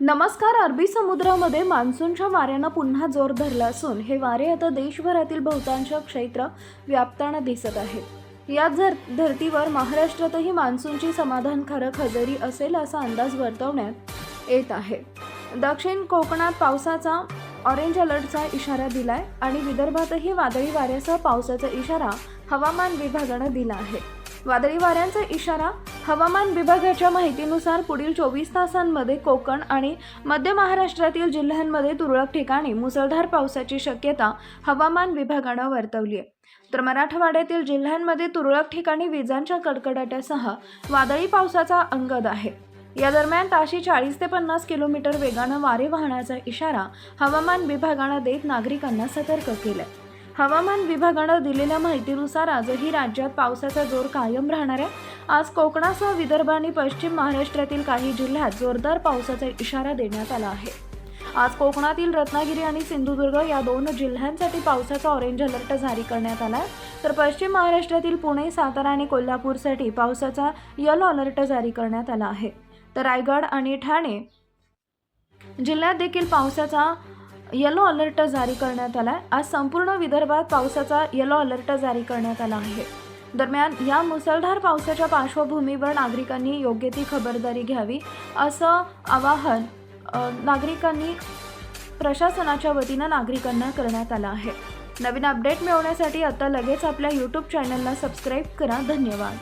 नमस्कार अरबी समुद्रामध्ये मान्सूनच्या वाऱ्यानं पुन्हा जोर धरला असून हे वारे आता देशभरातील बहुतांश क्षेत्र व्यापताना दिसत आहेत. या धर धर्तीवर महाराष्ट्रातही मान्सूनची समाधानकारक हजेरी असेल असा अंदाज वर्तवण्यात येत आहे. दक्षिण कोकणात पावसाचा ऑरेंज अलर्टचा इशारा दिलाय आणि विदर्भातही वादळी वाऱ्यासह पावसाचा इशारा हवामान विभागानं दिला आहे. वादळी वाऱ्यांचा इशारा हवामान विभागाच्या माहितीनुसार पुढील चोवीस तासांमध्ये कोकण आणि मध्य महाराष्ट्रातील जिल्ह्यांमध्ये तुरळक ठिकाणी मुसळधार पावसाची शक्यता हवामान विभागानं वर्तवली आहे. तर मराठवाड्यातील जिल्ह्यांमध्ये तुरळक ठिकाणी विजांच्या कडकडाटासह वादळी पावसाचा अंगद आहे. या दरम्यान ताशी चाळीस ते पन्नास किलोमीटर वेगानं वारे वाहण्याचा इशारा हवामान विभागानं देत नागरिकांना सतर्क केलाय. हवामान विभागानं दिलेल्या माहितीनुसार आजही राज्यात पावसाचा जोर कायम राहणार आहे. आज कोकणासह विदर्भ आणि पश्चिम महाराष्ट्रातील काही जिल्ह्यात जोरदार पावसाचा इशारा देण्यात आला आहे. आज कोकणातील रत्नागिरी आणि सिंधुदुर्ग या दोन जिल्ह्यांसाठी पावसाचा ऑरेंज अलर्ट जारी करण्यात आला आहे. तर पश्चिम महाराष्ट्रातील पुणे सातारा आणि कोल्हापूरसाठी पावसाचा येलो अलर्ट जारी करण्यात आला आहे. तर रायगड आणि ठाणे जिल्ह्यात देखील पावसाचा येलो अलर्ट जारी करण्यात आला आहे. आज संपूर्ण विदर्भात पावसाचा येलो अलर्ट जारी करण्यात आला आहे. दरम्यान या मुसळधार पावसाच्या पार्श्वभूमीवर नागरिकांनी योग्य ती खबरदारी घ्यावी असं आवाहन नागरिकांनी प्रशासनाच्या वतीनं नागरिकांना करण्यात आलं आहे. नवीन अपडेट मिळवण्यासाठी आता लगेच आपल्या यूट्यूब चॅनलला सबस्क्राईब करा. धन्यवाद.